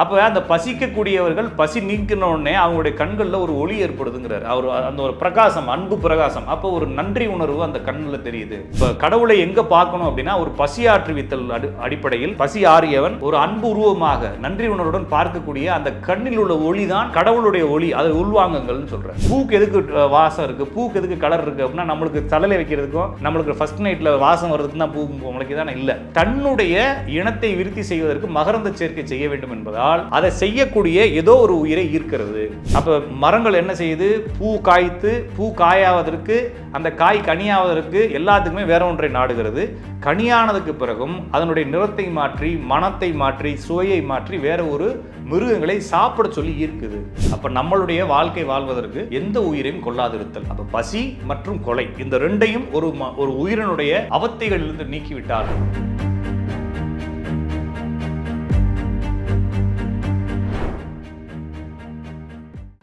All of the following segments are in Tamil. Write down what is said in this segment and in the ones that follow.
அப்போ அந்த பசிக்கக்கூடியவர்கள் பசி நீக்கின உடனே அவங்களுடைய கண்களில் ஒரு ஒளி ஏற்படுதுங்கிறார். அவர் அந்த ஒரு பிரகாசம் அன்பு பிரகாசம். அப்போ ஒரு நன்றி உணர்வு அந்த கண்ணில் தெரியுது. இப்போ கடவுளை எங்கே பார்க்கணும் அப்படின்னா ஒரு பசி ஆற்றுவித்தல் அடி அடிப்படையில் பசி ஆறியவன் ஒரு அன்பு உருவமாக நன்றி உணர்வுடன் பார்க்கக்கூடிய அந்த கண்ணில் உள்ள ஒளி தான் கடவுளுடைய ஒளி. அதை உள்வாங்குங்கள்னு சொல்கிறேன் பூக்கு எதுக்கு வாசம் இருக்குது பூக்கு எதுக்கு கலர் இருக்குது அப்படின்னா நம்மளுக்கு தலையில் வைக்கிறதுக்கும் நம்மளுக்கு ஃபர்ஸ்ட் நைட்டில் வாசம் வர்றதுக்கு தான் பூ உங்களுக்கு தானே? இல்லை. தன்னுடைய இனத்தை விருத்தி செய்வதற்கு மகரந்த சேர்க்கை செய்ய வேண்டும் என்பதால் அதை செய்யக்கூடிய ஏதோ ஒரு உயிரை ஈர்க்கிறது. அப்போ மரங்கள் என்ன செய்யுது? பூ காய்த்து பூ காயாவதற்கு அந்த காய் கனியாவதற்கு எல்லாத்துக்குமே வேற ஒன்றை நாடுகிறது. கனியானதுக்கு பிறகும் அதனுடைய நிறத்தை மாற்றி மனத்தை மாற்றி சுவையை மாற்றி வேற ஒரு மிருகங்களை சாப்பிட சொல்லி ஈர்க்குது. அப்ப நம்மளுடைய வாழ்க்கை வாழ்வதற்கு எந்த உயிரையும் கொள்ளாதிருத்தல். அப்ப பசி மற்றும் கொலை இந்த ரெண்டையும் ஒரு ம- ஒரு உயிரினுடைய அவத்தைகளிலிருந்து நீக்கிவிட்டார்கள்.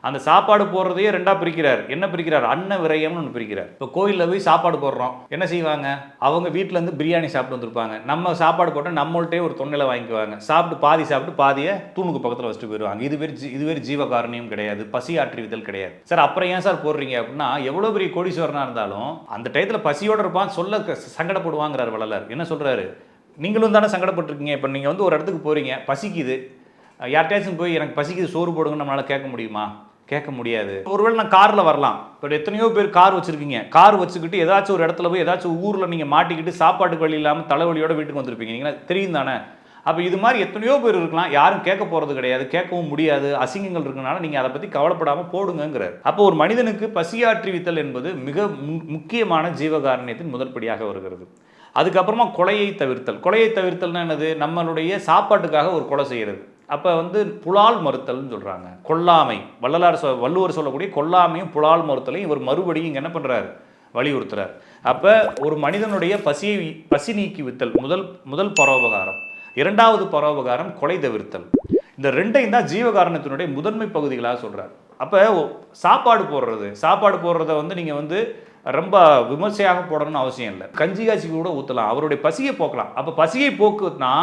அந்த சாப்பாடு போடுறதையே ரெண்டா பிரிக்கிறார். என்ன பிரிக்கிறார்? அன்ன விரயம்னு ஒன்று பிரிக்கிறார். இப்போ கோயிலில் போய் சாப்பாடு போடுறோம். என்ன செய்வாங்க? அவங்க வீட்டிலேருந்து இருந்து பிரியாணி சாப்பிட்டு வந்திருப்பாங்க. நம்ம சாப்பாடு போட்டால் நம்மள்கிட்டே ஒரு தொண்டையில் வாங்கிக்குவாங்க. சாப்பிட்டு பாதி சாப்பிட்டு பாதியை தூணுக்கு பக்கத்தில் வச்சுட்டு போயிடுவாங்க. இது பேர் இது பேர் ஜீவகாரணியம் கிடையாது. பசி ஆற்றுவித்தல் கிடையாது. சார் அப்புறம் ஏன் சார் போடுறீங்க அப்படின்னா எவ்வளோ பெரிய கோடீஸ்வரனாக இருந்தாலும் அந்த டயத்தில் பசியோடு இருப்பான் சொல்ல சங்கடப்படுவாங்கிறார் வள்ளலார். என்ன சொல்கிறாரு நீங்களும் தானே சங்கடப்பட்டிருக்கீங்க. இப்போ நீங்கள் வந்து ஒரு இடத்துக்கு போகிறீங்க பசிக்குது. யார்கிட்டயாச்சும் போய் எனக்கு பசிக்குது சோறு போடுங்கன்னு நம்மளால் கேட்க முடியுமா? கேட்க முடியாது. ஒருவேளை நான் காரில் வரலாம். இப்போ எத்தனையோ பேர் கார் வச்சுருக்கீங்க. கார் வச்சுக்கிட்டு ஏதாச்சும் ஒரு இடத்துல போய் ஏதாச்சும் ஊரில் நீங்கள் மாட்டிக்கிட்டு சாப்பாட்டுக்கு வழி இல்லாமல் தலைவலியோட வீட்டுக்கு வந்திருப்பீங்க. நீங்கள்? தெரியும் தானே? அப்போ இது மாதிரி எத்தனையோ பேர் இருக்கலாம். யாரும் கேட்க போகிறது கிடையாது. கேட்கவும் முடியாது. அசிங்கங்கள் இருக்கனால நீங்கள் அதை பற்றி கவலைப்படாமல் போடுங்கிறார் அப்போ ஒரு மனிதனுக்கு பசியாற்றிவித்தல் என்பது மிக மு- முக்கியமான ஜீவகாரணியத்தின் முதற்படியாக வருகிறது. அதுக்கப்புறமா கொலையை தவிர்த்தல். கொலையை தவிர்த்தல்னா என்னது? நம்மளுடைய சாப்பாட்டுக்காக ஒரு கொலை செய்கிறது அப்போ வந்து புலால் மறுத்தல்னு சொல்கிறாங்க கொல்லாமை. வள்ளலார் சொ வள்ளுவர் சொல்லக்கூடிய கொல்லாமையும் புலால் மறுத்தலையும் இவர் மறுபடியும் இங்கே என்ன பண்ணுறாரு வலியுறுத்துறார். அப்போ ஒரு மனிதனுடைய பசியை பசி நீக்கி வித்தல் முதல் முதல் பரோபகாரம். இரண்டாவது பரோபகாரம் கொலை தவிர்த்தல். இந்த ரெண்டையும் தான் ஜீவகாரணத்தினுடைய முதன்மை பகுதிகளாக சொல்கிறார் அப்போ சாப்பாடு போடுறது. சாப்பாடு போடுறத வந்து நீங்கள் வந்து ரொம்ப விமர்சையாக போடணும்னு அவசியம் இல்லை. கஞ்சி காய்ச்சி கூட ஊற்றலாம் அவருடைய பசியை போக்கலாம். அப்போ பசியை போக்குனா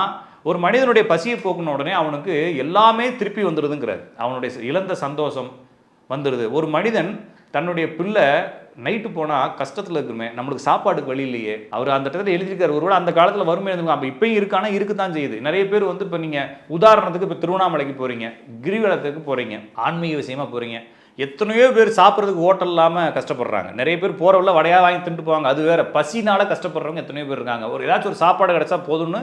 ஒரு மனிதனுடைய பசியை போக்குன உடனே அவனுக்கு எல்லாமே திருப்பி வந்துடுதுங்கிறார் அவனுடைய இழந்த சந்தோஷம் வந்துடுது ஒரு மனிதன் தன்னுடைய பிள்ளை நைட்டு போனால் கஷ்டத்தில் இருக்குமே நம்மளுக்கு சாப்பாடுக்கு வழி இல்லையே. அவர் அந்த இடத்துல எழுதியிருக்காரு. ஒருவேளை அந்த காலத்தில் வறுமை இருந்திருக்கும். அப்போ இப்பயும் இருக்கானா? இருக்குதான் செய்யுது. நிறைய பேர் வந்து இப்போ நீங்கள் உதாரணத்துக்கு இப்போ திருவண்ணாமலைக்கு போகிறீங்க கிரிவலத்துக்கு போகிறீங்க ஆன்மீக விஷயமா போகிறீங்க எத்தனையோ பேர் சாப்பிட்றதுக்கு ஹோட்டல் இல்லாமல் கஷ்டப்படுறாங்க. நிறைய பேர் போகிறவள்ள வடையாக வாங்கி தின்ட்டு போவாங்க. அது வேறு. பசினால கஷ்டப்படுறவங்க எத்தனையோ பேர் இருக்காங்க. ஒரு ஏதாச்சும் ஒரு சாப்பாடு கிடைச்சா போதும்னு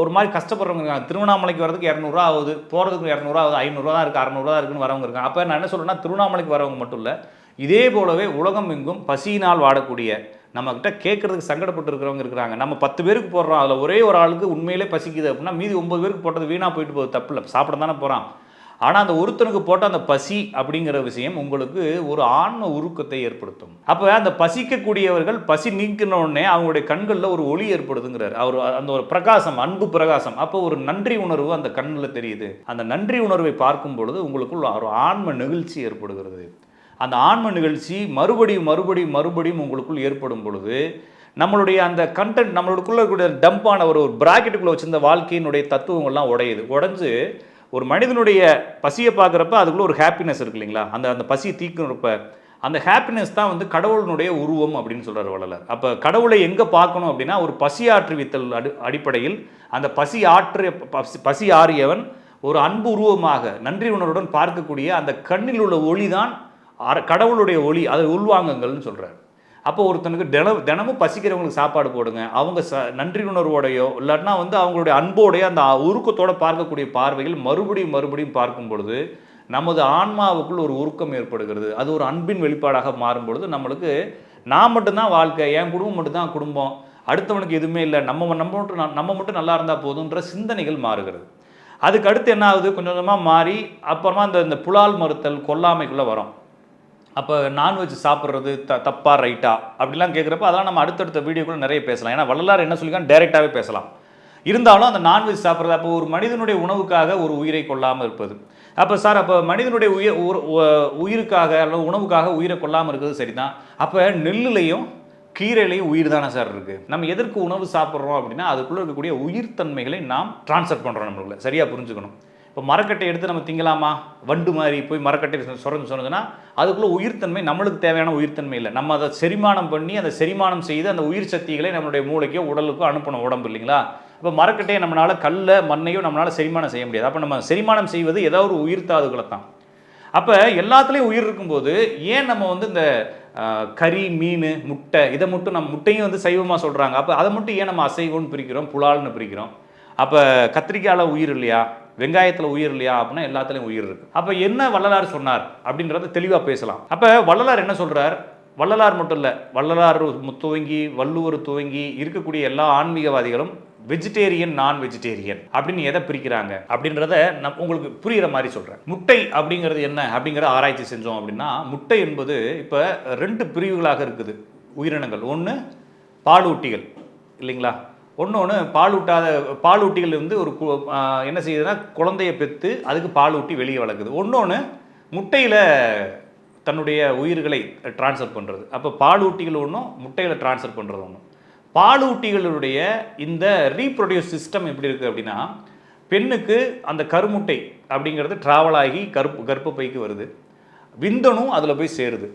ஒரு மாதிரி கஷ்டப்படுறவங்க இருக்காங்க. திருவண்ணாமலைக்கு வரதுக்கு இரநூறுவா ஆகுது. போகிறதுக்கு இரநூறுவா ஆகுது. ஐநூறுரூவா தான் இருக்குது அறநூறுவா தான் இருக்குன்னு வரவங்க இருக்காங்க. அப்போ நான் என்ன சொல்கிறேன்னா திருவண்ணாமலைக்கு வரவங்க மட்டும் இல்லை இதே போலவே உலகம் எங்கும் பசியினால் வாடக்கூடிய நம்மக்கிட்ட கேட்கறதுக்கு சங்கடப்பட்டு இருக்கிறவங்க இருக்கிறாங்க. நம்ம பத்து பேருக்கு போடுறோம். அதில் ஒரே ஒரு ஆளுக்கு உண்மையிலே பசிக்குது அப்படின்னா மீதி ஒன்பது பேருக்கு போட்டது வீணாக போயிட்டு போகுது. தப்பு இல்லை. சாப்பிட தானே போகிறான் ஆனால் அந்த ஒருத்தனுக்கு போட்ட அந்த பசி அப்படிங்கிற விஷயம் உங்களுக்கு ஒரு ஆன்ம உருக்கத்தை ஏற்படுத்தும். அப்போ அந்த பசிக்கக்கூடியவர்கள் பசி நீக்கினோடனே அவங்களுடைய கண்களில் ஒரு ஒளி ஏற்படுதுங்கிறார். அவர் அந்த ஒரு பிரகாசம் அன்பு பிரகாசம். அப்போ ஒரு நன்றி உணர்வு அந்த கண்ணில் தெரியுது. அந்த நன்றி உணர்வை பார்க்கும் பொழுது உங்களுக்குள் ஒரு ஆன்ம நெகிழ்ச்சி ஏற்படுகிறது. அந்த ஆன்ம நிகழ்ச்சி மறுபடியும் மறுபடியும் மறுபடியும் உங்களுக்குள் ஏற்படும் பொழுது நம்மளுடைய அந்த கண்டென்ட் நம்மளுக்குள்ளே இருக்கக்கூடிய டம்பான ஒரு ஒரு ப்ராக்கெட்டுக்குள்ளே வச்சிருந்த வாழ்க்கையினுடைய தத்துவங்கள்லாம் உடையுது. உடஞ்சு ஒரு மனிதனுடைய பசியை பார்க்குறப்ப அதுக்குள்ளே ஒரு ஹாப்பினஸ் இருக்கு இல்லைங்களா? அந்த அந்த பசியை தீக்கிறப்ப அந்த ஹாப்பினஸ் தான் வந்து கடவுளினுடைய உருவம் அப்படின்னு சொல்கிறார் வள்ளலர். அப்போ கடவுளை எங்கே பார்க்கணும் அப்படின்னா ஒரு பசி ஆற்றுவித்தல் அடி அடிப்படையில் அந்த பசி ஆற்று பசி பசி ஆறியவன் ஒரு அன்பு உருவமாக நன்றி உணர்வுடன் பார்க்கக்கூடிய அந்த கண்ணில் உள்ள ஒளி தான் கடவுளுடைய ஒளி அதை உள்வாங்குங்கள்னு சொல்கிறார் அப்போ ஒருத்தனுக்கு தினம் தினமும் பசிக்கிறவங்களுக்கு சாப்பாடு போடுங்க. அவங்க ச நன்றி உணர்வோடையோ இல்லாட்டினா வந்து அவங்களுடைய அன்போடைய அந்த உருக்கத்தோடு பார்க்கக்கூடிய பார்வைகள் மறுபடியும் மறுபடியும் பார்க்கும் பொழுது நமது ஆன்மாவுக்குள் ஒரு உருக்கம் ஏற்படுகிறது. அது ஒரு அன்பின் வெளிப்பாடாக மாறும் பொழுது நம்மளுக்கு நான் மட்டும்தான் வாழ்க்கை என் குடும்பம் மட்டும்தான் குடும்பம் அடுத்தவனுக்கு எதுவுமே இல்லை நம்ம நம்ம மட்டும் நம்ம மட்டும் நல்லா இருந்தால் போதுன்ற சிந்தனைகள் மாறுகிறது. அதுக்கு அடுத்து என்ன ஆகுது? கொஞ்சம் கொஞ்சமாக மாறி அப்புறமா இந்த இந்த புலால் மறுத்தல் கொல்லாமைக்குள்ளே வரோம். அப்போ நான்வெஜ் சாப்பிட்றது த தப்பா ரைட்டா அப்படிலாம் கேட்குறப்ப அதெல்லாம் நம்ம அடுத்தடுத்த வீடியோக்குள்ள நிறைய பேசலாம். ஏன்னா வள்ளலார் என்ன சொல்லிக்கான் டைரெக்டாகவே பேசலாம். இருந்தாலும் அந்த நான்வெஜ் சாப்பிட்றது அப்போ ஒரு மனிதனுடைய உணவுக்காக ஒரு உயிரை கொள்ளாமல் இருப்பது. அப்போ சார் அப்போ மனிதனுடைய உயிர் உ- உயிருக்காக அல்லது உணவுக்காக உயிரை கொள்ளாமல் இருக்கிறது சரிதான். அப்போ நெல்லுலையும் கீரையிலையும் உயிர் தானே சார் இருக்குது நம்ம எதற்கு உணவு சாப்பிட்றோம் அப்படின்னா அதுக்குள்ளே இருக்கக்கூடிய உயிர்த்தன்மைகளை நாம் டிரான்ஸ்ஃபர் பண்ணுறோம் நம்மளுக்குள்ள. சரியாக புரிஞ்சுக்கணும். இப்போ மரக்கட்டை எடுத்து நம்ம திங்கலாமா? வண்டு மாதிரி போய் மரக்கட்டை சுரந்து சொன்னதுன்னா அதுக்குள்ளே உயிர்த்தன்மை நம்மளுக்கு தேவையான உயிர்த்தன்மை இல்லை. நம்ம அதை செரிமானம் பண்ணி அதை செரிமானம் செய்து அந்த உயிர் சக்திகளை நம்மளுடைய மூளைக்கோ உடலுக்கோ அனுப்பணும் உடம்பு இல்லைங்களா? இப்போ மரக்கட்டையை நம்மளால் கல்லை மண்ணையும் நம்மளால் செரிமானம் செய்ய முடியாது. அப்போ நம்ம செரிமானம் செய்வது ஏதோ ஒரு உயிர்த்தாதுகளை தான். அப்போ எல்லாத்துலேயும் உயிர் இருக்கும்போது ஏன் நம்ம வந்து இந்த கறி மீன் முட்டை இதை மட்டும் நம்ம முட்டையும் வந்து சைவமாக சொல்கிறாங்க அப்போ அதை மட்டும் ஏன் நம்ம அசைவம்னு பிரிக்கிறோம் புலால்னு பிரிக்கிறோம்? அப்போ கத்திரிக்காயில் உயிர் இல்லையா? வெங்காயத்தில் உயிர் இல்லையா அப்படின்னா எல்லாத்துலேயும் உயிர் இருக்கு. அப்போ என்ன வள்ளலார் சொன்னார் அப்படின்றத தெளிவாக பேசலாம். அப்போ வள்ளலார் என்ன சொல்கிறார் வள்ளலார் மட்டும் இல்லை வள்ளலார் துவங்கி வள்ளுவர் துவங்கி இருக்கக்கூடிய எல்லா ஆன்மீகவாதிகளும் வெஜிடேரியன் நான் வெஜிடேரியன் அப்படின்னு எதை பிரிக்கிறாங்க? அப்படின்றத நம் உங்களுக்கு புரிகிற மாதிரி சொல்கிறேன் முட்டை அப்படிங்கிறது என்ன அப்படிங்கிற ஆராய்ச்சி செஞ்சோம் அப்படின்னா முட்டை என்பது இப்போ ரெண்டு பிரிவுகளாக இருக்குது. உயிரினங்கள். ஒன்று பாலூட்டிகள். இல்லைங்களா? ஒன்று பாலூட்டாத பாலூட்டிகள் வந்து ஒரு கு- என்ன செய்யுதுன்னா குழந்தைய பெற்று அதுக்கு பாலூட்டி வெளியே வளர்க்குது. ஒன்று முட்டையில் தன்னுடைய உயிர்களை டிரான்ஸ்ஃபர் பண்ணுறது அப்போ பாலூட்டிகள் ஒன்றும் முட்டையில் டிரான்ஸ்ஃபர் பண்ணுறது ஒன்றும் பாலூட்டிகளுடைய இந்த ரீப்ரொடியூஸ் சிஸ்டம் எப்படி இருக்குது அப்படின்னா பெண்ணுக்கு அந்த கருமுட்டை அப்படிங்கிறது ட்ராவல் ஆகி கருப்பு கர்ப்பப்பைக்கு வருது. விந்தணும் அதில் போய் சேருது.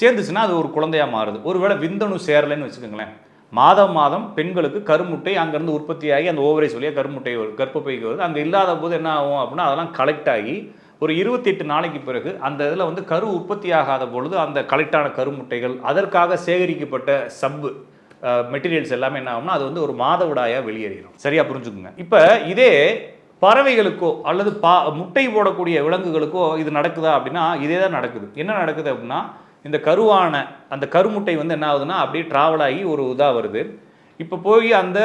சேர்ந்துச்சுன்னா அது ஒரு குழந்தையாக மாறுது. ஒருவேளை விந்தணு சேரலைன்னு வச்சுக்கோங்களேன். மாதம் மாதம் பெண்களுக்கு கருமுட்டை அங்கேருந்து உற்பத்தியாகி அந்த ஓவரை வழியாக கருமுட்டை வரும் கர்ப்பப்பைக்கு வருது. அங்கே இல்லாத போது என்ன ஆகும் அப்படின்னா அதெல்லாம் கலெக்ட் ஆகி ஒரு இருபத்தெட்டு நாளைக்கு பிறகு அந்த இதில் வந்து கரு உற்பத்தி ஆகாத பொழுது அந்த கலெக்டான கருமுட்டைகள் அதற்காக சேகரிக்கப்பட்ட சப்பு மெட்டீரியல்ஸ் எல்லாமே என்ன ஆகும்னா அது வந்து ஒரு மாதவிடாயாக வெளியேறிடும். சரியாக புரிஞ்சுக்குங்க. இப்போ இதே பறவைகளுக்கோ அல்லது பா முட்டை போடக்கூடிய விலங்குகளுக்கோ இது நடக்குதா அப்படின்னா இதே தான் நடக்குது. என்ன நடக்குது அப்படின்னா இந்த கருவான அந்த கருமுட்டை வந்து என்ன ஆகுதுன்னா அப்படியே ட்ராவல் ஆகி ஒரு இதாக வருது. இப்போ போய் அந்த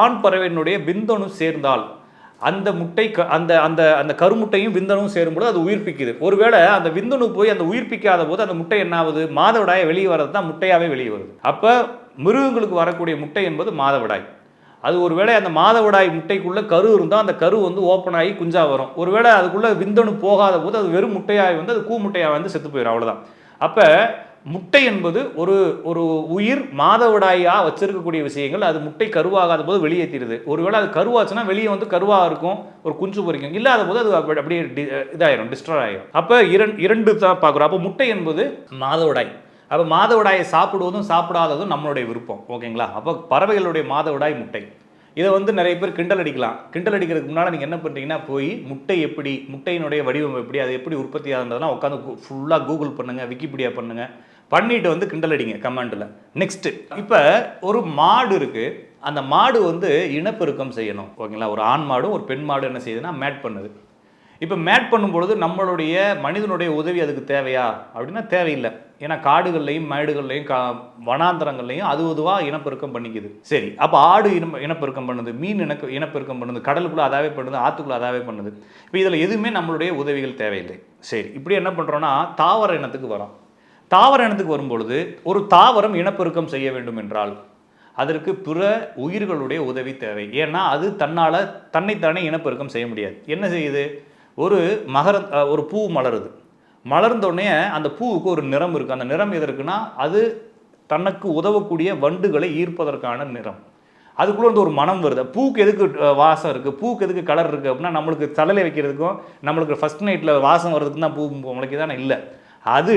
ஆண் பறவையினுடைய விந்தணு சேர்ந்தால் அந்த முட்டை க அந்த அந்த அந்த கருமுட்டையும் விந்தனும் சேரும்போது அது உயிர்ப்பிக்குது. ஒருவேளை அந்த விந்தணு போய் அந்த உயிர்ப்பிக்காத போது அந்த முட்டை என்ன ஆகுது? மாதவிடாயை வெளியே வர்றது தான் முட்டையாகவே வெளியே வருது. அப்போ மிருகங்களுக்கு வரக்கூடிய முட்டை என்பது மாதவிடாய். அது ஒருவேளை அந்த மாதவிடாய் முட்டைக்குள்ளே கரு இருந்தால் அந்த கரு வந்து ஓப்பன் ஆகி குஞ்சா வரும். ஒருவேளை அதுக்குள்ளே விந்தணு போகாத போது அது வெறும் முட்டையாய் வந்து அது கூ முட்டையாக வந்து செத்து போயிடும் அவ்வளோதான் அப்போ முட்டை என்பது ஒரு ஒரு உயிர் மாதவிடாயாக வச்சிருக்கக்கூடிய விஷயங்கள். அது முட்டை கருவாகாத போது வெளியேற்றிடுது ஒருவேளை அது கருவாச்சுன்னா வெளியே வந்து கருவாக இருக்கும் ஒரு குஞ்சு பொறிக்கும். இல்லாத போது அது அப்படியே டி- இதாயிரும் டிஸ்ட்ராய் ஆகிடும் அப்போ இரண்டு இரண்டு தான் பார்க்குறோம். அப்போ முட்டை என்பது மாதவிடாய். அப்போ மாதவிடாயை சாப்பிடுவதும் சாப்பிடாததும் நம்மளுடைய விருப்பம். ஓகேங்களா? அப்போ பறவைகளுடைய மாதவிடாய் முட்டை. இதை வந்து நிறைய பேர் கிண்டல் அடிக்கலாம். கிண்டல் அடிக்கிறதுக்கு முன்னால் நீங்கள் என்ன பண்ணுறீங்கன்னா போய் முட்டை எப்படி முட்டையினுடைய வடிவம் எப்படி அது எப்படி உற்பத்தி ஆகுன்றதெல்லாம் உட்காந்து ஃபுல்லாக கூகுள் பண்ணுங்கள் விக்கிபீடியா பண்ணுங்கள் பண்ணிட்டு வந்து கிண்டல் அடிங்க கமெண்ட்டில் நெக்ஸ்ட்டு இப்போ ஒரு மாடு இருக்குது அந்த மாடு வந்து இனப்பெருக்கம் செய்யணும். ஓகேங்களா? ஒரு ஆண் மாடும் ஒரு பெண் மாடு என்ன செய்யுதுன்னா மேட் பண்ணுது. இப்போ மேட் பண்ணும்பொழுது நம்மளுடைய மனிதனுடைய உதவி அதுக்கு தேவையா? அப்படின்னா தேவையில்லை. ஏன்னா காடுகள்லையும் மேடுகள்லையும் கா வனாந்தரங்கள்லையும் அது அதுவாக இனப்பெருக்கம் பண்ணிக்குது. சரி அப்போ ஆடு இனம் இனப்பெருக்கம் பண்ணுது மீன் இனக்கு இனப்பெருக்கம் பண்ணுது கடலுக்குள்ளே அதாவே பண்ணுது ஆற்றுக்குள்ளே அதாவே பண்ணுது. இப்போ இதில் எதுவுமே நம்மளுடைய உதவிகள் தேவையில்லை. சரி இப்படி என்ன பண்ணுறோன்னா தாவர இனத்துக்கு வரோம். தாவர இனத்துக்கு வரும்பொழுது ஒரு தாவரம் இனப்பெருக்கம் செய்ய வேண்டும் என்றால் அதற்கு பிற உயிர்களுடைய உதவி தேவை. ஏன்னா அது தன்னால் தன்னைத்தானே இனப்பெருக்கம் செய்ய முடியாது. என்ன செய்யுது? ஒரு மகர ஒரு பூ மலருது. மலர்ந்தோடனே அந்த பூவுக்கு ஒரு நிறம் இருக்குது அந்த நிறம் எதற்குன்னா அது தனக்கு உதவக்கூடிய வண்டுகளை ஈர்ப்பதற்கான நிறம். அதுக்குள்ளே வந்து ஒரு மனம் வருது. பூக்கு எதுக்கு வாசம் இருக்குது பூக்கு எதுக்கு கலர் இருக்குது அப்படின்னா நம்மளுக்கு தலையில் வைக்கிறதுக்கும் நம்மளுக்கு ஃபர்ஸ்ட் நைட்டில் வாசம் வர்றதுக்கு தான் பூ முளைக்கு தானே? இல்லை. அது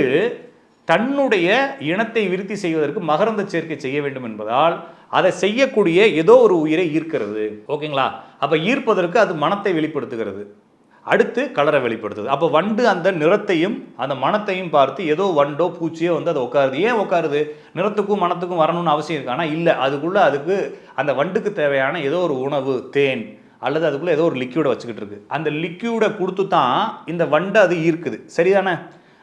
தன்னுடைய இனத்தை விருத்தி செய்வதற்கு மகரந்த சேர்க்கை செய்ய வேண்டும் என்பதால் அதை செய்யக்கூடிய ஏதோ ஒரு உயிரை ஈர்க்கிறது. ஓகேங்களா? அப்போ ஈர்ப்பதற்கு அது மனத்தை வெளிப்படுத்துகிறது. அடுத்து கலரை வெளிப்படுத்துது. அப்போ வண்டு அந்த நிறத்தையும் அந்த மனத்தையும் பார்த்து ஏதோ வண்டோ பூச்சியோ வந்து அது உட்காருது. ஏன் உட்காருது? நிறத்துக்கும் மனத்துக்கும் வரணும்னு அவசியம் இருக்கு. ஆனால் இல்லை அதுக்குள்ளே அதுக்கு அந்த வண்டுக்கு தேவையான ஏதோ ஒரு உணவு தேன் அல்லது அதுக்குள்ளே ஏதோ ஒரு லிக்யூடை வச்சுக்கிட்டு இருக்கு. அந்த லிக்யூடை கொடுத்து தான் இந்த வண்டை அது ஈர்க்குது. சரிதானே?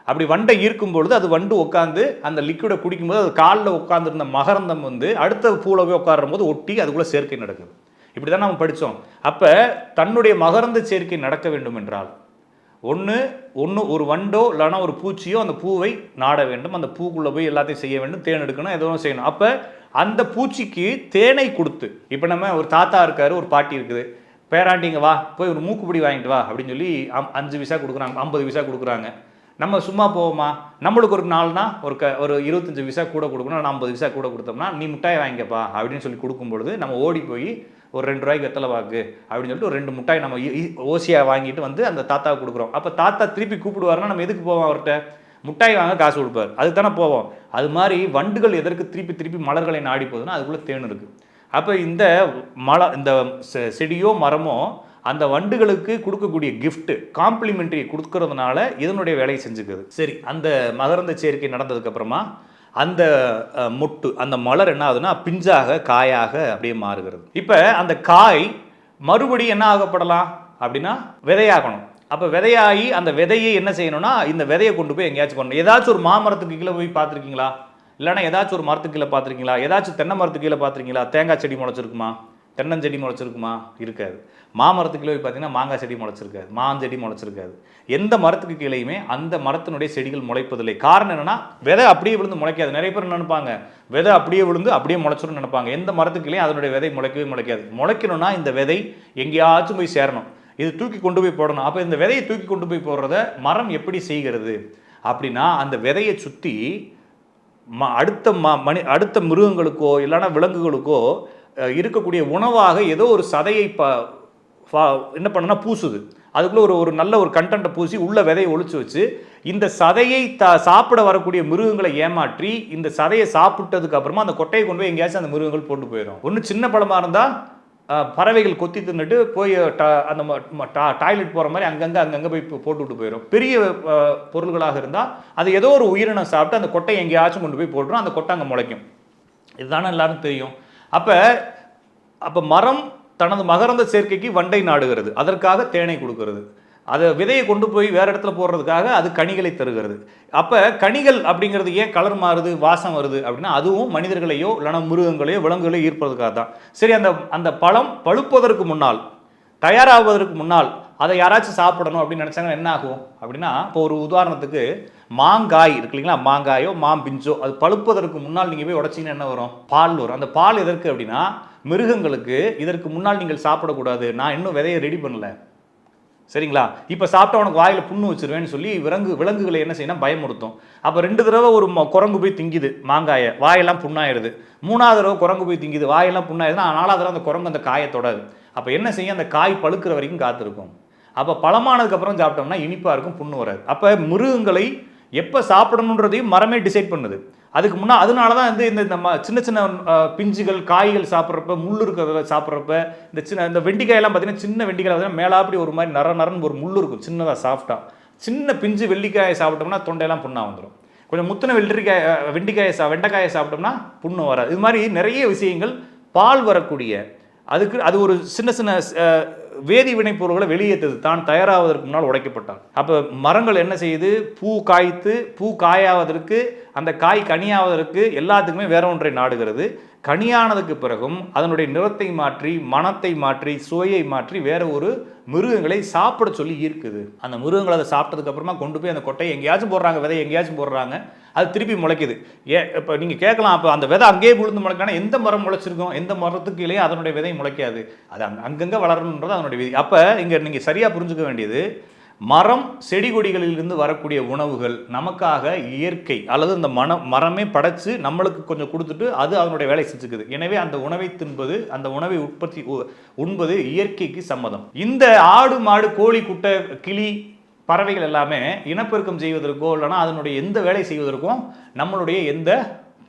அப்படி வண்டை ஈர்க்கும் பொழுது அது வண்டு உட்காந்து அந்த லிக்யூடை குடிக்கும்போது அது காலில் உட்காந்துருந்த மகரந்தம் வந்து அடுத்த பூவில் போய் உட்காரும் போது ஒட்டி அதுக்குள்ளே சேர்க்கை நடக்குது. இப்படி தான் நம்ம படித்தோம் அப்போ தன்னுடைய மகரந்த சேர்க்கை நடக்க வேண்டும் என்றால் ஒன்று ஒன்று ஒரு வண்டோ இல்லைனா ஒரு பூச்சியோ அந்த பூவை நாட வேண்டும். அந்த பூக்குள்ளே போய் எல்லாத்தையும் செய்ய வேண்டும். தேன் எடுக்கணும் எதுவும் செய்யணும். அப்போ அந்த பூச்சிக்கு தேனை கொடுத்து இப்போ நம்ம ஒரு தாத்தா இருக்கார் ஒரு பாட்டி இருக்குது. பேராண்டிங்க வா போய் ஒரு மூக்குப்பிடி வாங்கிட்டு வா அப்படின்னு சொல்லி அம் அஞ்சு விசா கொடுக்குறாங்க ஐம்பது விசா கொடுக்குறாங்க. நம்ம சும்மா போவோமா? நம்மளுக்கு ஒரு நாள்னா ஒரு க ஒரு இருபத்தஞ்சி விசா கூட கொடுக்கணும் நான் ஐம்பது விசா கூட கொடுத்தோம்னா நீ மிட்டாய் வாங்கிக்கப்பா அப்படின்னு சொல்லி கொடுக்கும் பொழுது நம்ம ஓடி போய் ஒரு ரெண்டு ரூபாய்க்கு வெத்தலை பாக்கு அப்படின்னு சொல்லிட்டு ஒரு ரெண்டு முட்டாய் நம்ம ஓசியாக வாங்கிட்டு வந்து அந்த தாத்தாவுக்கு கொடுக்குறோம். அப்போ தாத்தா திருப்பி கூப்பிடுவாருன்னா நம்ம எதுக்கு போவோம் அவர்கிட்ட? முட்டாய் வாங்க காசு கொடுப்பார். அதுக்கு தானே போவோம். அது மாதிரி வண்டுகள் எதற்கு திருப்பி திருப்பி மலர்களை நாடி போகுதுன்னா அதுக்குள்ளே தேன் இருக்குது அப்போ இந்த மல இந்த செ- செடியோ மரமோ அந்த வண்டுகளுக்கு கொடுக்கக்கூடிய கிஃப்ட்டு காம்ப்ளிமெண்ட்ரி கொடுக்கறதுனால இதனுடைய வேலையை செஞ்சுக்குது. சரி அந்த மகரந்த சேர்க்கை நடந்ததுக்கப்புறமா அந்த மொட்டு அந்த மலர் என்ன ஆகுதுன்னா பிஞ்சாக காயாக அப்படியே மாறுகிறது. இப்போ அந்த காய் மறுபடியும் என்ன ஆகப்படலாம் அப்படின்னா விதையாகணும். அப்போ விதையாகி அந்த விதையை என்ன செய்யணும்னா இந்த விதையை கொண்டு போய் எங்கேயாச்சும் பண்ணணும் ஏதாச்சும் ஒரு மாமரத்துக்கு கீழே போய் பார்த்துருக்கீங்களா? இல்லைன்னா ஏதாச்சும் ஒரு மரத்துக்கு கீழே பார்த்துருக்கீங்களா? ஏதாச்சும் தென்னை மரத்துக்கு கீழே பார்த்துருக்கீங்களா? தேங்காய் செடி முளைச்சிருக்குமா? தென்னஞ்செடி முளைச்சிருக்குமா? இருக்காது. மாமரத்துக்கு போய் பார்த்தீங்கன்னா மாங்காய் செடி முளைச்சிருக்காது. மாஞ்செடி முளைச்சிருக்காது. எந்த மரத்துக்கு கீழேயுமே அந்த மரத்தினுடைய செடிகள் முளைப்பதில்லை. காரணம் என்னென்னா விதை அப்படியே விழுந்து முளைக்காது. நிறைய பேர் என்ன நினைப்பாங்க? விதை அப்படியே விழுந்து அப்படியே முளைச்சிடும் நினைப்பாங்க. எந்த மரத்துக்கு கீழே அதனுடைய விதை முளைக்கவே முளைக்காது. முளைக்கணும்னா இந்த விதை எங்கேயாச்சும் போய் சேரணும். இது தூக்கி கொண்டு போய் போடணும். அப்போ இந்த விதையை தூக்கி கொண்டு போய் போடுறத மரம் எப்படி செய்கிறது? அப்படின்னா அந்த விதையை சுற்றி ம அடுத்த ம மனி அடுத்த மிருகங்களுக்கோ இல்லைன்னா விலங்குகளுக்கோ இருக்கக்கூடிய உணவாக ஏதோ ஒரு சதையை ப என்ன பண்ணுன்னா பூசுது. அதுக்குள்ளே ஒரு ஒரு நல்ல ஒரு கண்டென்ட்டை பூசி உள்ள விதையை ஒழிச்சு வச்சு இந்த சதையை த சாப்பிட வரக்கூடிய மிருகங்களை ஏமாற்றி இந்த சதையை சாப்பிட்டதுக்கு அப்புறமா அந்த கொட்டையை கொண்டு போய் எங்கேயாச்சும் அந்த மிருகங்கள் போட்டு போயிடும் ஒன்று சின்ன பழமாக இருந்தால் பறவைகள் கொத்தி தின்னுட்டு போய் ட- அந்த டாய்லெட் போகிற மாதிரி அங்கங்கே அங்கங்கே போய் போட்டுவிட்டு போயிடும் பெரிய பொருள்களாக இருந்தால் அது ஏதோ ஒரு உயிரினம் சாப்பிட்டு அந்த கொட்டையை எங்கேயாச்சும் கொண்டு போய் போட்டுரும். அந்த கொட்டை அங்கே முளைக்கும். இதுதானே எல்லாரும் தெரியும். அப்போ அப்போ மரம் தனது மகரந்த சேர்க்கைக்கு வண்டை நாடுகிறது. அதற்காக தேனை கொடுக்கிறது. அதை விதையை கொண்டு போய் வேறு இடத்துல போடுறதுக்காக அது கனிகளை தருகிறது. அப்போ கனிகள் அப்படிங்கிறது ஏன் கலர் மாறுது வாசம் வருது அப்படின்னா அதுவும் மனிதர்களையோ இல்லைனா மிருகங்களையோ விலங்குகளையோ ஈர்ப்பதற்காக தான் சரி அந்த அந்த பழம் பழுப்பதற்கு முன்னால் தயாராகுவதற்கு முன்னால் அதை யாராச்சும் சாப்பிடணும் அப்படின்னு நினச்சாங்கன்னா என்ன ஆகும்? அப்படின்னா இப்போ ஒரு உதாரணத்துக்கு மாங்காய் இருக்கு இல்லைங்களா? மாங்காயோ மாம்பிஞ்சோ அது பழுப்பதற்கு முன்னால் நீங்கள் போய் உடச்சிங்கன்னா என்ன வரும்? பால் வரும். அந்த பால் எதற்கு அப்படின்னா மிருகங்களுக்கு இதற்கு முன்னால் நீங்கள் சாப்பிடக்கூடாது. நான் இன்னும் விதையை ரெடி பண்ணல. சரிங்களா? இப்போ சாப்பிட்டா உனக்கு வாயில் புண்ணு வச்சிருவேன்னு சொல்லி விலங்கு விலங்குகளை என்ன செய்யணும் பயமுறுத்தும். அப்போ ரெண்டு தடவை ஒரு ம- குரங்கு போய் திங்குது மாங்காயை. வாயெல்லாம் புண்ணாயிருது மூணாவது தடவை குரங்கு போய் திங்குது. வாயெல்லாம் புண்ணாயிருதுன்னா நாலாவது தடவை அந்த குரங்கு அந்த காயை தொடாது. அப்போ என்ன செய்யும்? அந்த காய் பழுக்கிற வரைக்கும் காத்திருக்கும். அப்போ பழமானதுக்கப்புறம் சாப்பிட்டோம்னா இனிப்பாக இருக்கும் புண்ணு வராது. அப்போ மிருகங்களை எப்போ சாப்பிடணுன்றதையும் மரமே டிசைட் பண்ணுது. அதுக்கு முன்னா அதனால தான் வந்து இந்த நம்ம சின்ன சின்ன பிஞ்சுகள் காய்கள் சாப்பிட்றப்ப முள் இருக்கிறத சாப்பிட்றப்ப இந்த சின்ன இந்த வெண்டிக்காயெல்லாம் பார்த்தீங்கன்னா சின்ன வெண்டிக்காய் பார்த்தீங்கன்னா மேலாப்படி ஒரு மாதிரி நர நரன்னு ஒரு முள் இருக்கும் சின்னதாக சாஃப்டாக சின்ன பிஞ்சு வெள்ளிக்காயை சாப்பிட்டோம்னா தொண்டையெல்லாம் புண்ணாக வந்துடும் கொஞ்சம் முத்தின வெள்ளரிக்காய் வெண்டிக்காயை சா வெண்டைக்காயை சாப்பிட்டோம்னா புண்ணு வராது. இது மாதிரி நிறைய விஷயங்கள் பால் வரக்கூடிய அதுக்கு அது ஒரு சின்ன சின்ன வேதி வினைப்பொருள்களை வெளியேற்றது தான் தயாராவதற்கு முன்னால் உடைக்கப்பட்டான். அப்போ மரங்கள் என்ன செய்யுது? பூ காய்த்து பூ காயாவதற்கு அந்த காய் கனியாவதற்கு எல்லாத்துக்குமே வேற ஒன்றை நாடுகிறது. கனியானதுக்கு பிறகும் அதனுடைய நிறத்தை மாற்றி மனத்தை மாற்றி சுவையை மாற்றி வேற ஒரு மிருகங்களை சாப்பிட சொல்லி ஈர்க்குது. அந்த மிருகங்களை அதை சாப்பிட்டதுக்கு அப்புறமா கொண்டு போய் அந்த கொட்டையை எங்கேயாச்சும் போடுறாங்க விதை எங்கேயாச்சும் போடுறாங்க. அது திருப்பி முளைக்குது. ஏ இப்போ நீங்கள் கேட்கலாம் அப்போ அந்த விதை அங்கேயே விழுந்து முளைக்கான எந்த மரம் முளைச்சிருக்கும்? எந்த மரத்துக்கு கீழே அதனுடைய விதை முளைக்காது. அது அங் அங்கங்கே வளரணுன்றது அதனுடைய விதி. அப்போ இங்கே நீங்கள் சரியாக புரிஞ்சுக்க வேண்டியது மரம் செடி கொடிகளிலிருந்து வரக்கூடிய உணவுகள் நமக்காக இயற்கை அல்லது இந்த மன மரமே படைச்சு நம்மளுக்கு கொஞ்சம் கொடுத்துட்டு அது அதனுடைய வேலை செஞ்சுக்குது. எனவே அந்த உணவை தின்பது அந்த உணவை உற்பத்தி உ- உண்பது இயற்கைக்கு சம்மதம். இந்த ஆடு மாடு கோழி குட்டை கிளி பறவைகள் எல்லாமே இனப்பெருக்கம் செய்வதற்கோ இல்லைன்னா அதனுடைய எந்த வேலை செய்வதற்கும் நம்மளுடைய எந்த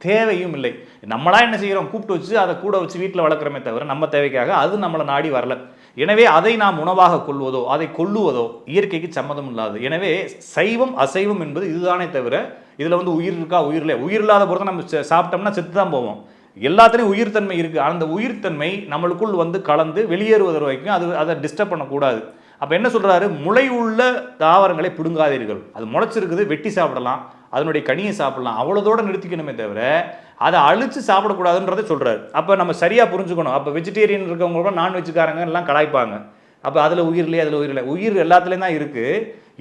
தேவையும் இல்லை. நம்மளா என்ன செய்கிறோம் கூப்பிட்டு வச்சு அதை கூட வச்சு வீட்டில் வளர்க்குறமே தவிர நம்ம தேவைக்காக அது நம்மளை நாடி வரல. எனவே அதை நாம் உணவாக கொள்வதோ அதை கொல்லுவதோ இயற்கைக்கு சம்மதம் இல்லாது. எனவே சைவம் அசைவம் என்பது இதுதானே தவிர இதில் வந்து உயிர் இருக்கா? உயிர் இல்லை உயிர் இல்லாத பொறுத்த நம்ம செ- சாப்பிட்டோம்னா செத்து தான் போவோம். எல்லாத்துலேயும் உயிர்த்தன்மை இருக்குது அந்த உயிர்த்தன்மை நம்மளுக்குள் வந்து கலந்து வெளியேறுவதற்கு வரைக்கும் அது அதை டிஸ்டர்ப் பண்ணக்கூடாது. அப்போ என்ன சொல்கிறாரு முளை உள்ள தாவரங்களை பிடுங்காதீர்கள். அது முளைச்சிருக்குது வெட்டி சாப்பிடலாம். அதனுடைய கனியை சாப்பிடலாம். அவ்வளோதோடு நிறுத்திக்கணுமே தவிர அதை அழிச்சு சாப்பிடக்கூடாதுன்றதை சொல்கிறார் அப்போ நம்ம சரியாக புரிஞ்சுக்கணும். அப்போ வெஜிடேரியன் இருக்கவங்க கூட நான் வெஜ்ஜுக்காரங்க எல்லாம் கலாய்ப்பாங்க. அப்போ அதில் உயிர் இல்லையே? அதில் உயிர் இல்லை. உயிர் எல்லாத்துலேயும் தான் இருக்குது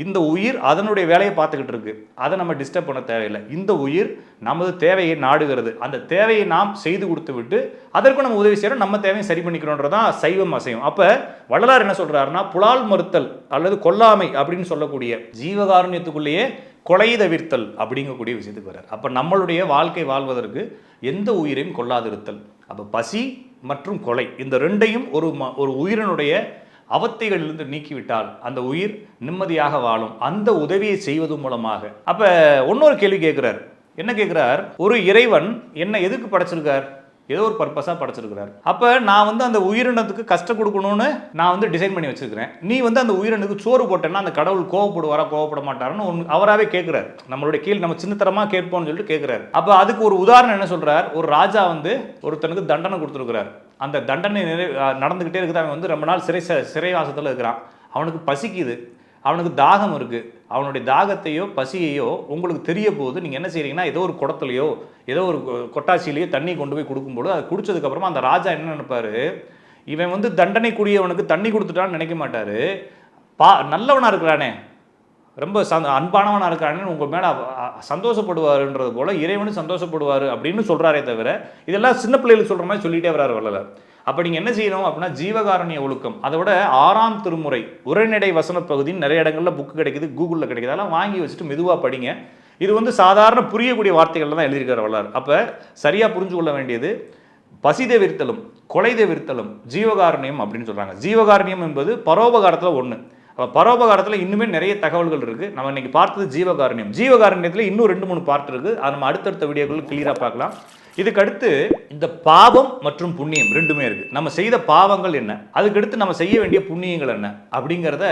இந்த உயிர் அதனுடைய வேலையை பார்த்துக்கிட்டு இருக்கு. அதை நம்ம டிஸ்டர்ப் பண்ண தேவையில்லை. இந்த உயிர் நமது தேவையை நாடுகிறது. அந்த தேவையை நாம் செய்து கொடுத்து விட்டு அதற்கும் நம்ம உதவி செய்கிறோம் நம்ம தேவையை சரி பண்ணிக்கிறோன்றதான் சைவம் அசைவம். அப்போ வள்ளலார் என்ன சொல்கிறாருன்னா புலால் மறுத்தல் அல்லது கொல்லாமை அப்படின்னு சொல்லக்கூடிய ஜீவகாருண்யத்துக்குள்ளேயே கொலை தவிர்த்தல் அப்படிங்கக்கூடிய விஷயத்துக்கு வர்றார். அப்போ நம்மளுடைய வாழ்க்கை வாழ்வதற்கு எந்த உயிரையும் கொல்லாதிருத்தல். அப்போ பசி மற்றும் கொலை இந்த ரெண்டையும் ஒரு ம- ஒரு உயிரினுடைய அவத்தைகளிலிருந்து நீக்கிவிட்டால் அந்த உயிர் நிம்மதியாக வாழும். அந்த உதவியை செய்வது மூலமாக. அப்ப இன்னொரு கேள்வி கேட்கிறார். என்ன கேட்கிறார்? ஒரு இறைவன் என்ன எதுக்கு படைச்சிருக்கார்? ஏதோ ஒரு பர்பஸாக படைச்சிருக்கிறார். அப்போ நான் வந்து அந்த உயிரினத்துக்கு கஷ்டம் கொடுக்கணும்னு நான் வந்து டிசைன் பண்ணி வச்சிருக்கிறேன். நீ வந்து அந்த உயிரினத்துக்கு சோறு போட்டேன்னா அந்த கடவுள் கோவப்படுவாரா கோவப்பட மாட்டாருன்னு ஒன்று அவராகவே கேட்குறாரு. நம்மளுடைய கீழ் நம்ம சின்னத்தரமாக கேட்போம்னு சொல்லிட்டு கேட்குறாரு. அப்போ அதுக்கு ஒரு உதாரணம் என்ன சொல்கிறார் ஒரு ராஜா வந்து ஒருத்தனுக்கு தண்டனை கொடுத்துருக்கிறார். அந்த தண்டனை நிறை நடந்துக்கிட்டே இருக்குது. அவன் வந்து ரொம்ப நாள் சிறை ச- சிறைவாசத்தில் இருக்கிறான். அவனுக்கு பசிக்குது. அவனுக்கு தாகம் இருக்குது அவனுடைய தாகத்தையோ பசியையோ உங்களுக்கு தெரிய போது நீங்கள் என்ன செய்கிறீங்கன்னா ஏதோ ஒரு குடத்துலையோ ஏதோ ஒரு கொ- தண்ணி கொண்டு போய் கொடுக்கும்போது அதை குடித்ததுக்கப்புறமா அந்த ராஜா என்ன நினைப்பாரு? இவன் வந்து தண்டனை கூடியவனுக்கு தண்ணி கொடுத்துட்டான்னு நினைக்க மாட்டார். பா நல்லவனாக இருக்கிறானே. ரொம்ப சந்த அன்பானவனாக இருக்கிறானேன்னு உங்கள் மேலே சந்தோஷப்படுவாருன்றது போல் இறைவனும் சந்தோஷப்படுவார் அப்படின்னு சொல்கிறாரே தவிர இதெல்லாம் சின்ன பிள்ளைகளுக்கு சொல்கிற மாதிரி சொல்லிட்டே வராரு வள்ளலார். அப்போ நீங்கள் என்ன செய்யணும் அப்படின்னா ஜீவகாரணிய ஒழுக்கம். அதை விட ஆறாம் திருமுறை உரைநடை வசன பகுதின்னு நிறைய இடங்களில் புக்கு கிடைக்குது கூகுளில் கிடைக்குது. அதெல்லாம் வாங்கி வச்சுட்டு மெதுவாக படிங்க. இது வந்து சாதாரண புரியக்கூடிய வார்த்தைகள் தான் எழுதியிருக்கார் வள்ளலார். அப்போ சரியாக புரிஞ்சு கொள்ள வேண்டியது பசித விருத்தலும் கொலைத விருத்தலும் ஜீவகாரணியம் அப்படின்னு சொல்கிறாங்க ஜீவகாரணியம் என்பது பரோபகாரத்தில் ஒன்று அப்போ பரோபகாரத்தில் இன்னுமே நிறைய தகவல்கள் இருக்குது நம்ம இன்றைக்கி பார்த்தது ஜீவகாரண்யம். ஜீவகாரண்யத்தில் இன்னும் ரெண்டு மூணு பார்ட் இருக்குது அதை நம்ம அடுத்தடுத்த வீடியோக்குள்ள கிளியராக பார்க்கலாம். இதுக்கடுத்து இந்த பாவம் மற்றும் புண்ணியம் ரெண்டுமே இருக்குது நம்ம செய்த பாவங்கள் என்ன? அதுக்கடுத்து நம்ம செய்ய வேண்டிய புண்ணியங்கள் என்ன? அப்படிங்கிறத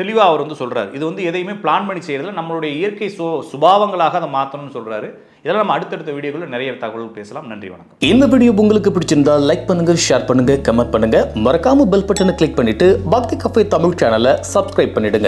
தெளிவாக அவர் வந்து சொல்கிறார் இது வந்து எதையுமே பிளான் பண்ணி செய்கிறதுல நம்மளுடைய இயற்கை சு சுபாவங்களாக அதை மாற்றணும்னு சொல்கிறாரு இதெல்லாம் நம்ம அடுத்தடுத்த வீடியோக்குள்ள நிறைய தகவல்கள் பேசலாம். நன்றி வணக்கம். இந்த வீடியோ உங்களுக்கு பிடிச்சிருந்தா லைக் பண்ணுங்க ஷேர் பண்ணுங்க கமெண்ட் பண்ணுங்க. மறக்காம பெல் பட்டனை கிளிக் பண்ணிட்டு பக்தி கஃபே தமிழ் சேனலை சப்ஸ்கிரைப் பண்ணிடுங்க.